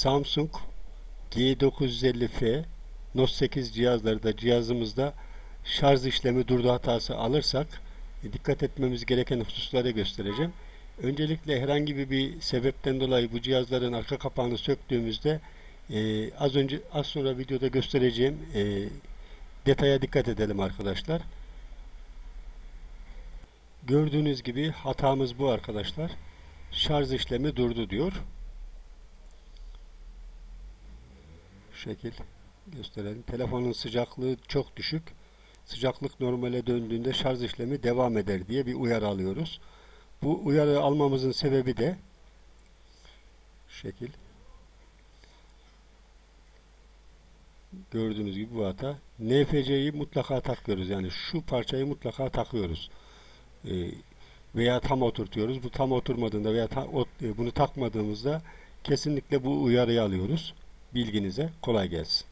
Samsung G950F Note 8 cihazlarda cihazımızda şarj işlemi durdu hatası alırsak e, dikkat etmemiz gereken hususları göstereceğim. Öncelikle herhangi bir, sebepten dolayı bu cihazların arka kapağını söktüğümüzde e, az önce az sonra videoda göstereceğim e, detaya dikkat edelim arkadaşlar. Gördüğünüz gibi hatamız bu arkadaşlar. Şarj işlemi durdu diyor. Şekil gösterelim. Telefonun sıcaklığı çok düşük. Sıcaklık normale döndüğünde şarj işlemi devam eder diye bir uyarı alıyoruz. Bu uyarı almamızın sebebi de şekil gördüğünüz gibi bu hata. NFC'yi mutlaka takıyoruz. Yani şu parçayı mutlaka takıyoruz. Ee, veya tam oturtuyoruz. Bu tam oturmadığında veya ta- o- e, bunu takmadığımızda kesinlikle bu uyarıyı alıyoruz. Bilginize kolay gelsin.